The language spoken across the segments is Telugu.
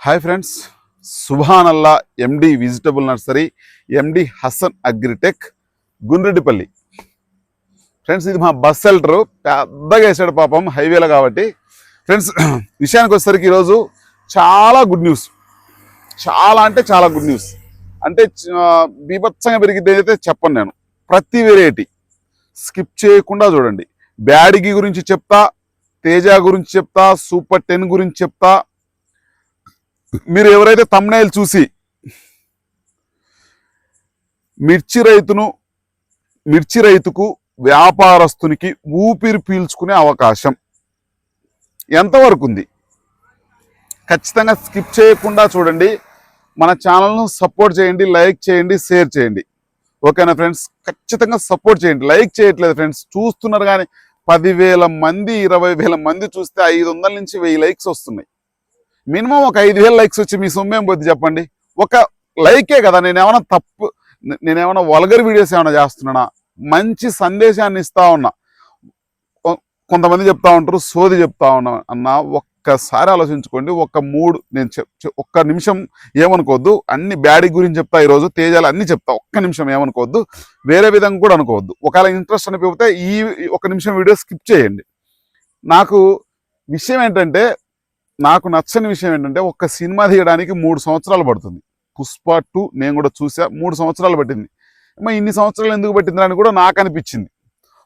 Hi friends సుభానల్లా MD vegetable nursery MD Hasan agritech Gundreddipalli. Friends ఇది మా బస్ సెల్టరు పెద్దగా వేసాడు పాపం హైవేలో కాబట్టి. ఫ్రెండ్స్ విషయానికి వచ్చేసరికి ఈరోజు చాలా గుడ్ న్యూస్ చాలా అంటే చాలా గుడ్ న్యూస్ అంటే బీభత్సంగా పెరిగితే అయితే చెప్పను నేను. ప్రతి వెరైటీ స్కిప్ చేయకుండా చూడండి. బ్యాడిగి గురించి చెప్తా తేజ గురించి చెప్తా సూపర్ టెన్ గురించి చెప్తా మీరు ఎవరైతే తమ్నైల్ చూసి మిర్చి రైతును మిర్చి రైతుకు వ్యాపారస్తునికి ఊపిరి పీల్చుకునే అవకాశం ఎంతవరకు ఉంది? ఖచ్చితంగా స్కిప్ చేయకుండా చూడండి. మన ఛానల్ను సపోర్ట్ చేయండి లైక్ చేయండి షేర్ చేయండి. ఓకేనా ఫ్రెండ్స్? ఖచ్చితంగా సపోర్ట్ చేయండి. లైక్ చేయట్లేదు ఫ్రెండ్స్. చూస్తున్నారు కానీ పదివేల మంది ఇరవై వేల మంది చూస్తే ఐదు వందల నుంచి వెయ్యి లైక్స్ వస్తున్నాయి. మినిమం ఒక ఐదు వేల లైక్స్ వచ్చి మీ సొమ్మేం పోద్ది చెప్పండి? ఒక లైకే కదా నేను ఏమైనా తప్పు నేనేమైనా నేను వల్గర్ వీడియోస్ ఏమైనా చేస్తున్నానా? మంచి సందేశాన్ని ఇస్తా ఉన్నా. కొంతమంది చెప్తా ఉంటారు సోది చెప్తా ఉన్నా అన్న ఒక్కసారి ఆలోచించుకోండి ఒక మూడు నేను చెప్ ఒక్క నిమిషం ఏమనుకోవద్దు అన్ని బ్యాడీ గురించి చెప్తా ఈరోజు తేజాలు అన్ని చెప్తా ఒక్క నిమిషం ఏమనుకోవద్దు వేరే విధంగా కూడా అనుకోవద్దు. ఒకవేళ ఇంట్రెస్ట్ అనిపిస్తే ఈ ఈ ఒక నిమిషం వీడియో స్కిప్ చేయండి. నాకు విషయం ఏంటంటే నాకు నచ్చని విషయం ఏంటంటే ఒక్క సినిమా తీయడానికి మూడు సంవత్సరాలు పడుతుంది. పుష్ప టూ నేను కూడా చూసా మూడు సంవత్సరాలు పట్టింది. మరి ఇన్ని సంవత్సరాలు ఎందుకు పట్టింది అని కూడా నాకు అనిపించింది.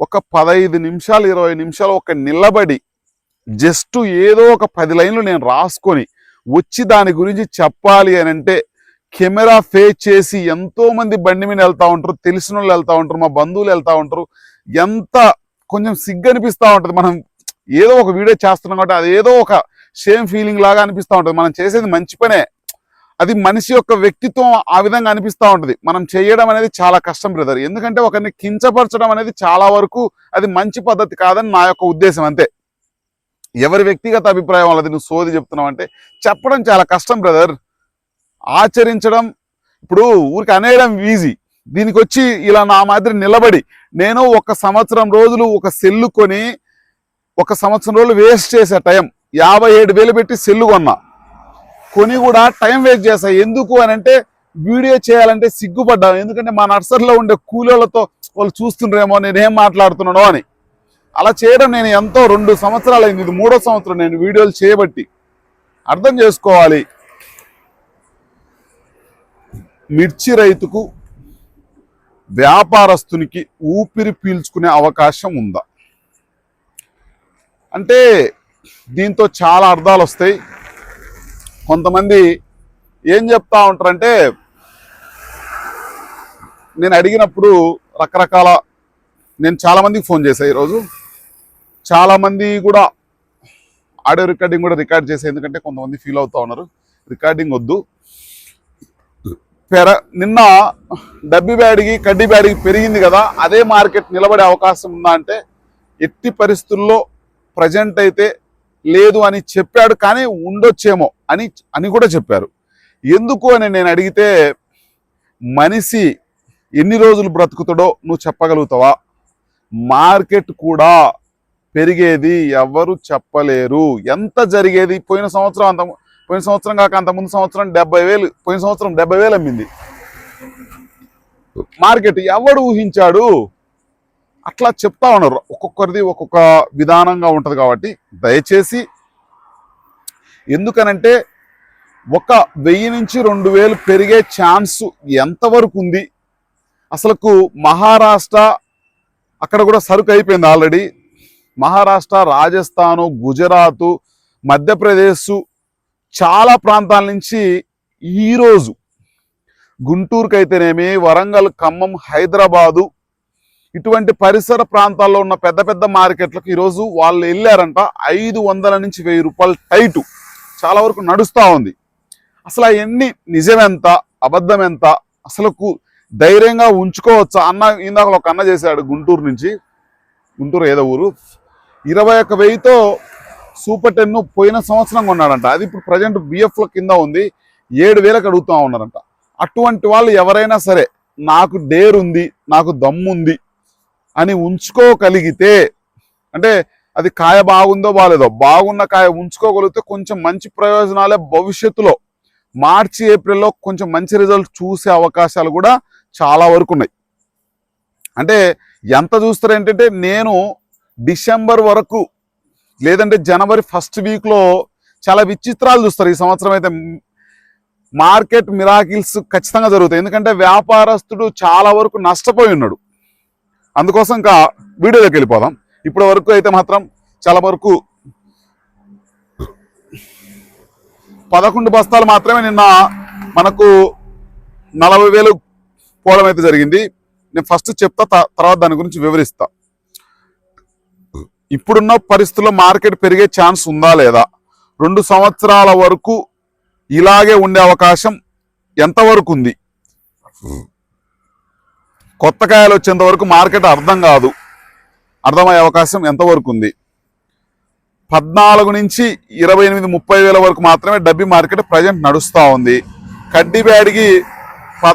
ఒక పదహైదు నిమిషాలు ఇరవై నిమిషాలు ఒక నిలబడి జస్ట్ ఏదో ఒక పది లైన్లు నేను రాసుకొని వచ్చి దాని గురించి చెప్పాలి అని అంటే కెమెరా ఫేస్ చేసి ఎంతోమంది బండి మీద వెళ్తూ ఉంటారు తెలిసిన వాళ్ళు వెళ్తూ ఉంటారు మా బంధువులు వెళ్తూ ఉంటారు ఎంత కొంచెం సిగ్గు అనిపిస్తూ ఉంటుంది. మనం ఏదో ఒక వీడియో చేస్తున్నాం కాబట్టి అది ఏదో ఒక సేమ్ ఫీలింగ్ లాగా అనిపిస్తూ ఉంటుంది. మనం చేసేది మంచి పనే. అది మనిషి యొక్క వ్యక్తిత్వం ఆ విధంగా అనిపిస్తూ ఉంటుంది. మనం చేయడం అనేది చాలా కష్టం బ్రదర్ ఎందుకంటే ఒకరిని కించపరచడం అనేది చాలా వరకు అది మంచి పద్ధతి కాదని నా యొక్క ఉద్దేశం అంతే. ఎవరి వ్యక్తిగత అభిప్రాయం వాళ్ళది నువ్వు సోది చెప్తున్నావు అంటే చెప్పడం చాలా కష్టం బ్రదర్ ఆచరించడం ఇప్పుడు ఊరికి అనేయడం ఈజీ దీనికి వచ్చి ఇలా నా మాదిరి నిలబడి నేను ఒక సంవత్సరం రోజులు ఒక సెల్లు కొని ఒక సంవత్సరం రోజులు వేస్ట్ చేసే టైం. యాభై ఏడు వేలు పెట్టి సెల్లు కొన్నా. కొని కూడా టైం వేస్ట్ చేస్తా. ఎందుకు అని అంటే వీడియో చేయాలంటే సిగ్గుపడ్డాను. ఎందుకంటే మా నర్సరీలో ఉండే కూలీలతో వాళ్ళు చూస్తుండ్రేమో నేనేం మాట్లాడుతున్నానో అని. అలా చేయడం నేను ఎంతో రెండు సంవత్సరాలు అయింది. ఇది మూడో సంవత్సరం నేను వీడియోలు చేయబట్టి. అర్థం చేసుకోవాలి. మిర్చి రైతుకు వ్యాపారస్తునికి ఊపిరి పీల్చుకునే అవకాశం ఉందా? అంటే దీంతో చాలా అర్థాలు వస్తాయి. కొంతమంది ఏం చెప్తా ఉంటారంటే నేను అడిగినప్పుడు రకరకాల నేను చాలా మందికి ఫోన్ చేశాను ఈరోజు. చాలా మంది కూడా ఆడియో రికార్డింగ్ కూడా రికార్డ్ చేసే ఎందుకంటే కొంతమంది ఫీల్ అవుతా ఉన్నారు. రికార్డింగ్ వద్దు. పెర నిన్న డబ్బి బ్యాడిగి కడ్డీ బ్యాడిగి పెరిగింది కదా అదే మార్కెట్ నిలబడే అవకాశం ఉందా అంటే ఎట్టి పరిస్థితుల్లో ప్రజెంట్ అయితే లేదు అని చెప్పాడు కానీ ఉండొచ్చేమో అని అని కూడా చెప్పారు. ఎందుకు అని నేను అడిగితే మనిషి ఎన్ని రోజులు బ్రతుకుతాడో నువ్వు చెప్పగలుగుతావా? మార్కెట్ కూడా పెరిగేది ఎవరు చెప్పలేరు. ఎంత జరిగేది? పోయిన సంవత్సరం అంత పోయిన సంవత్సరం కాక అంత ముందు సంవత్సరం డెబ్బై వేలు పోయిన సంవత్సరం డెబ్బై వేలు అమ్మింది. మార్కెట్ ఎవడు ఊహించాడు? అట్లా చెప్తా ఉన్నారు. ఒక్కొక్కరిది ఒక్కొక్క విధానంగా ఉంటుంది కాబట్టి దయచేసి ఎందుకనంటే ఒక వెయ్యి నుంచి రెండు వేలు పెరిగే ఛాన్స్ ఎంతవరకు ఉంది? అసలుకు మహారాష్ట్ర అక్కడ కూడా సరుకు అయిపోయింది ఆల్రెడీ మహారాష్ట్ర రాజస్థాను గుజరాత్ మధ్యప్రదేశ్ చాలా ప్రాంతాల నుంచి ఈరోజు గుంటూరుకైతేనేమి అయితేనేమి వరంగల్ ఖమ్మం హైదరాబాదు ఇటువంటి పరిసర ప్రాంతాల్లో ఉన్న పెద్ద పెద్ద మార్కెట్లకు ఈరోజు వాళ్ళు వెళ్ళారంట. ఐదు వందల నుంచి వెయ్యి రూపాయలు టైటు. చాలా వరకు నడుస్తూ ఉంది. అసలు అవన్నీ నిజమెంత? అబద్ధం ఎంత అసలుకు ధైర్యంగా ఉంచుకోవచ్చా? అన్న ఇందాక ఒక అన్న చేశాడు గుంటూరు నుంచి. గుంటూరు ఏదో ఊరు. ఇరవై ఒక్క వెయ్యితో సూపర్ టెన్ పోయిన సంవత్సరం కొన్నాడంట. అది ఇప్పుడు ప్రజెంట్ బిఎఫ్ల కింద ఉంది. ఏడు వేలకు అడుగుతూ ఉన్నారంట. అటువంటి వాళ్ళు ఎవరైనా సరే నాకు డేర్ ఉంది నాకు దమ్ముంది అని ఉంచుకోగలిగితే అంటే అది కాయ బాగుందో బాగాలేదో బాగున్న కాయ ఉంచుకోగలిగితే కొంచెం మంచి ప్రయోజనాలే భవిష్యత్తులో. మార్చి ఏప్రిల్లో కొంచెం మంచి రిజల్ట్ చూసే అవకాశాలు కూడా చాలా వరకు ఉన్నాయి. అంటే ఎంత చూస్తారు ఏంటంటే నేను డిసెంబర్ వరకు లేదంటే జనవరి ఫస్ట్ వీక్లో చాలా విచిత్రాలు చూస్తారు. ఈ సంవత్సరం అయితే మార్కెట్ మిరాకిల్స్ ఖచ్చితంగా జరుగుతాయి. ఎందుకంటే వ్యాపారస్తుడు చాలా వరకు నష్టపోయి ఉన్నాడు. అందుకోసం ఇంకా వీడియోలోకి వెళ్ళిపోదాం. ఇప్పటి వరకు అయితే మాత్రం చాలా వరకు పదకొండు బస్తాలు మాత్రమే నిన్న మనకు నలభై వేలు పోవడం అయితే జరిగింది. నేను ఫస్ట్ చెప్తా త- తర్వాత దాని గురించి వివరిస్తా. ఇప్పుడున్న పరిస్థితుల్లో మార్కెట్ పెరిగే ఛాన్స్ ఉందా లేదా? రెండు సంవత్సరాల వరకు ఇలాగే ఉండే అవకాశం ఎంతవరకు ఉంది? కొత్త కాయలు వచ్చేంత వరకు మార్కెట్ అర్థం కాదు. అర్థమయ్యే అవకాశం ఎంతవరకు ఉంది? పద్నాలుగు నుంచి ఇరవై ఎనిమిది ముప్పై వేల వరకు మాత్రమే డబ్బి మార్కెట్ ప్రజెంట్ నడుస్తూ ఉంది. కడ్డీ బ్యాడ్కి ప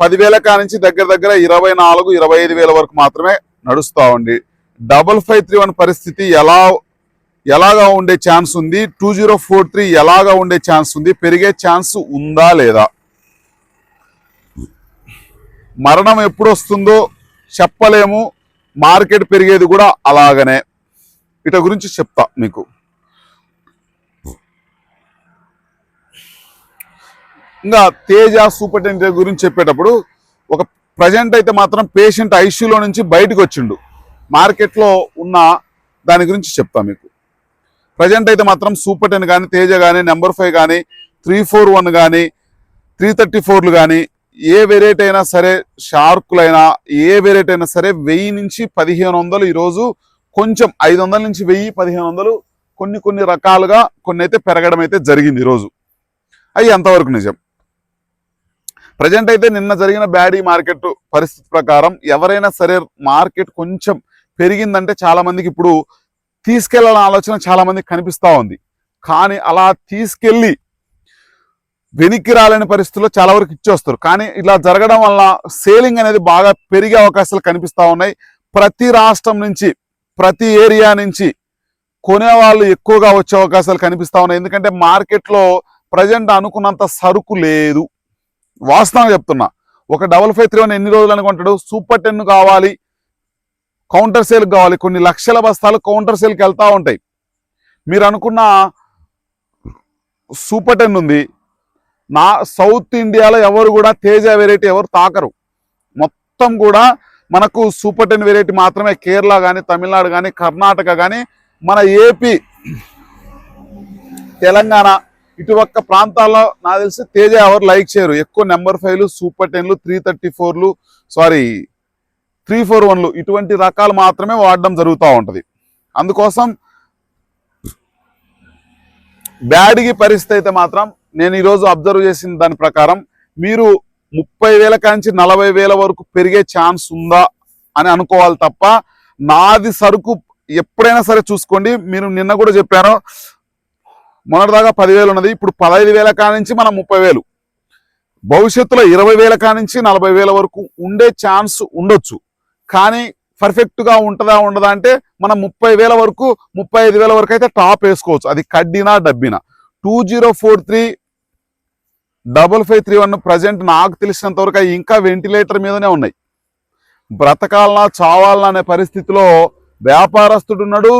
పదివేల కా నుంచి దగ్గర దగ్గర ఇరవై నాలుగు ఇరవై ఐదు వేల వరకు మాత్రమే నడుస్తూ ఉంది. డబల్ ఫైవ్ త్రీ వన్ పరిస్థితి ఎలా ఎలాగా ఉండే ఛాన్స్ ఉంది? టూ జీరో ఫోర్ త్రీ ఎలాగా ఉండే ఛాన్స్ ఉంది? పెరిగే ఛాన్స్ ఉందా లేదా? మరణం ఎప్పుడు వస్తుందో చెప్పలేము. మార్కెట్ పెరిగేది కూడా అలాగనే. వీటి గురించి చెప్తా మీకు. ఇంకా తేజ సూపర్ టెంట్ గురించి చెప్పేటప్పుడు ఒక ప్రజెంట్ అయితే మాత్రం పేషెంట్ ఐసీయూలో నుంచి బయటకు వచ్చిండు మార్కెట్లో ఉన్న దాని గురించి చెప్తా మీకు. ప్రజెంట్ అయితే మాత్రం సూపర్ టెన్ కానీ తేజ కానీ నెంబర్ ఫైవ్ కానీ త్రీ ఫోర్ వన్ కానీ త్రీ థర్టీ ఫోర్లు కానీ ఏ వెరైటీ అయినా సరే షార్కులైనా ఏ వెరైటీ అయినా సరే వెయ్యి నుంచి పదిహేను వందలు ఈరోజు కొంచెం ఐదు వందల నుంచి వెయ్యి పదిహేను వందలు కొన్ని కొన్ని రకాలుగా కొన్ని అయితే పెరగడం అయితే జరిగింది ఈరోజు. అవి ఎంతవరకు నిజం? ప్రజెంట్ అయితే నిన్న జరిగిన బ్యాడీ మార్కెట్ పరిస్థితి ప్రకారం ఎవరైనా సరే మార్కెట్ కొంచెం పెరిగిందంటే చాలా మందికి ఇప్పుడు తీసుకెళ్ళాలన్న ఆలోచన చాలా మందికి ఉంది. కానీ అలా తీసుకెళ్ళి వెనక్కి రాలేని పరిస్థితుల్లో చాలా వరకు ఇచ్చేస్తారు. కానీ ఇలా జరగడం వల్ల సేలింగ్ అనేది బాగా పెరిగే అవకాశాలు కనిపిస్తూ ఉన్నాయి. ప్రతి రాష్ట్రం నుంచి ప్రతి ఏరియా నుంచి కొనేవాళ్ళు ఎక్కువగా వచ్చే అవకాశాలు కనిపిస్తూ ఉన్నాయి. ఎందుకంటే మార్కెట్లో ప్రజెంట్ అనుకున్నంత సరుకు లేదు. వాస్తవంగా చెప్తున్నా. ఒక డబల్ ఫైవ్ త్రీ వన్ ఎన్ని రోజులు అనుకుంటాడు సూపర్ టెన్ కావాలి. కౌంటర్ సేల్ కావాలి. కొన్ని లక్షల బస్తాలు కౌంటర్ సేల్కి వెళ్తూ ఉంటాయి. మీరు అనుకున్న సూపర్ టెన్ ఉంది. నా సౌత్ ఇండియాలో ఎవరు కూడా తేజ వెరైటీ ఎవరు తాకరు. మొత్తం కూడా మనకు సూపర్ టెన్ వెరైటీ మాత్రమే కేరళ కానీ తమిళనాడు కానీ కర్ణాటక కానీ మన ఏపీ తెలంగాణ ఇటుపక్క ప్రాంతాల్లో నాకు తెలిసి తేజ ఎవరు లైక్ చేయరు. ఎక్కువ నెంబర్ ఫైవ్లు సూపర్ టెన్లు త్రీ థర్టీ ఫోర్లు సారీ త్రీ ఫోర్ వన్లు ఇటువంటి రకాలు మాత్రమే వాడడం జరుగుతూ ఉంటుంది. అందుకోసం బ్యాడ్కి పరిస్థితి అయితే మాత్రం నేను ఈరోజు అబ్జర్వ్ చేసిన దాని ప్రకారం మీరు ముప్పై వేల కాంచి నలభై వేల వరకు పెరిగే ఛాన్స్ ఉందా అని అనుకోవాలి తప్ప నాది సరుకు ఎప్పుడైనా సరే చూసుకోండి. మీరు నిన్న కూడా చెప్పాను మొన్నటిదాకా పదివేలు ఉన్నది ఇప్పుడు పదహైదు వేల కానించి మనం ముప్పై వేలు. భవిష్యత్తులో ఇరవై వేల కానించి నలభై వేల వరకు ఉండే ఛాన్స్ ఉండొచ్చు. కానీ పర్ఫెక్ట్గా ఉంటుందా ఉండదా అంటే మనం ముప్పై వేల వరకు ముప్పై ఐదు వేల వరకు అయితే టాప్ వేసుకోవచ్చు. అది కడ్డీనా డబ్బినా. Two zero four three double five three one present నాకు తెలిసినంత వరకు అవి ఇంకా వెంటిలేటర్ మీదనే ఉన్నాయి. బ్రతకాలనా చావాలనా అనే పరిస్థితిలో వ్యాపారస్తుడు ఉన్నాడు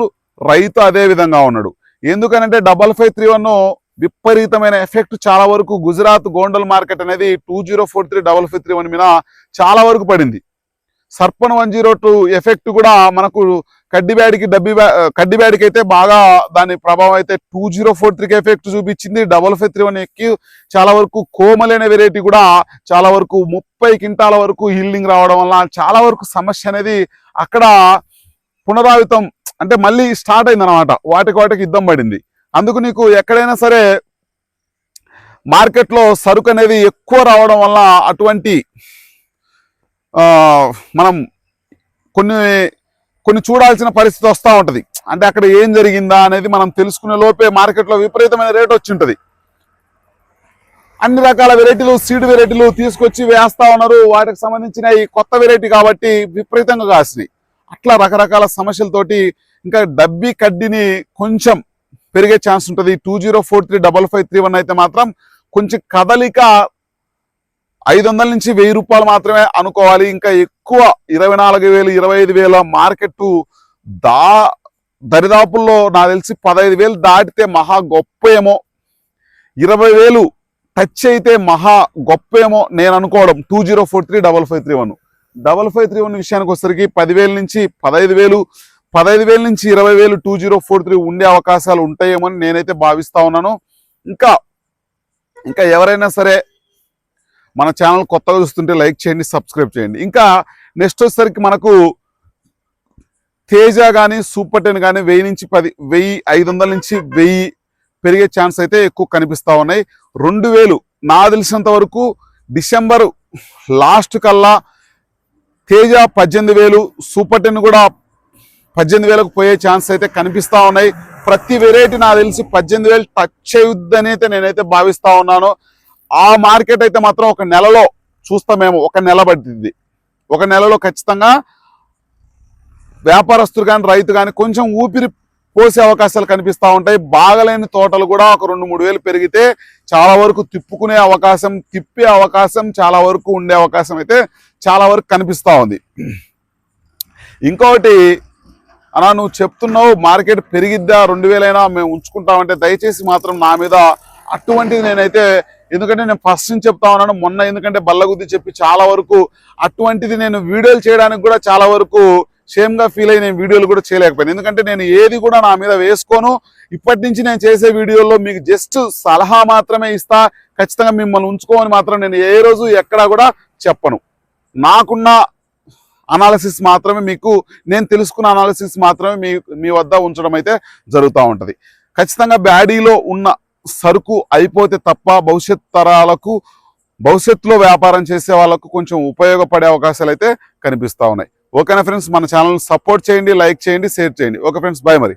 రైతు అదే విధంగా ఉన్నాడు. ఎందుకనంటే డబల్ ఫైవ్ త్రీ వన్ విపరీతమైన ఎఫెక్ట్ చాలా వరకు గుజరాత్ గోండల్ మార్కెట్ అనేది two zero four three double five three one మీద చాలా వరకు పడింది. సర్పన్ వన్ జీరో టూ ఎఫెక్ట్ కూడా మనకు కడ్డిబ్యాడికి డబ్బి కడ్డిబ్యాడికి అయితే బాగా దాని ప్రభావం అయితే టూ జీరో ఫోర్ త్రీకి ఎఫెక్ట్ చూపించింది. డబల్ ఫైవ్ త్రీ వన్ ఎక్కి చాలా వరకు కోమలి అనే వెరైటీ కూడా చాలా వరకు ముప్పై క్వింటాల వరకు హీల్డింగ్ రావడం వల్ల చాలా వరకు సమస్య అనేది అక్కడ పునరావితం అంటే మళ్ళీ స్టార్ట్ అయింది అనమాట వాటికి వాటికి యుద్ధం పడింది. అందుకు నీకు ఎక్కడైనా సరే మార్కెట్లో సరుకు అనేది ఎక్కువ రావడం వల్ల అటువంటి మనం కొన్ని కొన్ని చూడాల్సిన పరిస్థితి వస్తూ ఉంటుంది. అంటే అక్కడ ఏం జరిగిందా అనేది మనం తెలుసుకునే లోపే మార్కెట్లో విపరీతమైన రేట్ వచ్చి అన్ని రకాల వెరైటీలు సీడ్ వెరైటీలు తీసుకొచ్చి వేస్తా ఉన్నారు. వాటికి సంబంధించిన ఈ కొత్త వెరైటీ కాబట్టి విపరీతంగా కాసినాయి. అట్లా రకరకాల సమస్యలతోటి ఇంకా డబ్బీ కడ్డీని కొంచెం పెరిగే ఛాన్స్ ఉంటుంది. Two zero four three double five three one అయితే మాత్రం కొంచెం కదలిక ఐదు వందల నుంచి వెయ్యి రూపాయలు మాత్రమే అనుకోవాలి. ఇంకా ఎక్కువ ఇరవై నాలుగు వేలు ఇరవై ఐదు వేల మార్కెట్ దా దరిదాపుల్లో నాకు తెలిసి పదహైదు వేలు దాటితే మహా గొప్ప ఏమో ఇరవై వేలు టచ్ అయితే మహా గొప్ప ఏమో నేను అనుకోవడం. Two zero four three double five three one. Double five three one విషయానికి వచ్చేసరికి పదివేల నుంచి పదహైదు వేలు పదహైదు వేల నుంచి ఇరవై వేలు టూ జీరో ఫోర్ త్రీ ఉండే అవకాశాలు ఉంటాయేమో అని నేనైతే భావిస్తా ఉన్నాను. ఇంకా ఇంకా ఎవరైనా సరే మన ఛానల్ కొత్తగా చూస్తుంటే లైక్ చేయండి సబ్స్క్రైబ్ చేయండి. ఇంకా నెక్స్ట్ వచ్చేసరికి మనకు తేజ కానీ సూపర్ టెన్ కానీ వెయ్యి నుంచి పది వెయ్యి ఐదు వందల నుంచి వెయ్యి పెరిగే ఛాన్స్ అయితే ఎక్కువ కనిపిస్తూ ఉన్నాయి. రెండు వేలు నా తెలిసినంత వరకు డిసెంబర్ లాస్ట్ కల్లా తేజ పద్దెనిమిది వేలు సూపర్ టెన్ కూడా పద్దెనిమిది వేలకు పోయే ఛాన్స్ అయితే కనిపిస్తూ ఉన్నాయి. ప్రతి వెరైటీ నాకు తెలిసి పద్దెనిమిది వేలు టచ్ అయ్యుద్దని అయితే నేనైతే భావిస్తూ ఉన్నాను. ఆ మార్కెట్ అయితే మాత్రం ఒక నెలలో చూస్తామేమో ఒక నెల పడుతుంది ఒక నెలలో ఖచ్చితంగా వ్యాపారస్తులు కానీ రైతు కానీ కొంచెం ఊపిరి పోసే అవకాశాలు కనిపిస్తూ ఉంటాయి. బాగలేని తోటలు కూడా ఒక రెండు మూడు వేలు పెరిగితే చాలా వరకు తిప్పుకునే అవకాశం తిప్పే అవకాశం చాలా వరకు ఉండే అవకాశం అయితే చాలా వరకు కనిపిస్తూ ఉంది. ఇంకొకటి అన్నా నువ్వు చెప్తున్నావు మార్కెట్ పెరిగిద్దా రెండు వేలైనా మేము ఉంచుకుంటామంటే దయచేసి మాత్రం నా మీద అటువంటిది నేనైతే ఎందుకంటే నేను ఫస్ట్ నుంచి చెప్తా ఉన్నాను మొన్న ఎందుకంటే బల్లగుద్ది చెప్పి చాలా వరకు అటువంటిది నేను వీడియోలు చేయడానికి కూడా చాలా వరకు షేమ్గా ఫీల్ అయ్యి నేను వీడియోలు కూడా చేయలేకపోయాను. ఎందుకంటే నేను ఏది కూడా నా మీద వేసుకోను. ఇప్పటి నుంచి నేను చేసే వీడియోలో మీకు జస్ట్ సలహా మాత్రమే ఇస్తా. ఖచ్చితంగా మిమ్మల్ని ఉంచుకోమని మాత్రం నేను ఏ రోజు ఎక్కడా కూడా చెప్పను. నాకున్న అనాలిసిస్ మాత్రమే మీకు నేను తెలుసుకున్న అనాలిసిస్ మాత్రమే మీ మీ వద్ద ఉంచడం అయితే జరుగుతూ ఉంటుంది. ఖచ్చితంగా బ్యాడీలో ఉన్న సరుకు అయిపోతే తప్ప భవిష్యత్ తరాలకు భవిష్యత్తులో వ్యాపారం చేసే వాళ్ళకు కొంచెం ఉపయోగపడే అవకాశాలు అయితే కనిపిస్తూ ఉన్నాయి. ఓకేనా ఫ్రెండ్స్? మన ఛానల్ సపోర్ట్ చేయండి లైక్ చేయండి షేర్ చేయండి. Okay friends? బాయ్ మరి.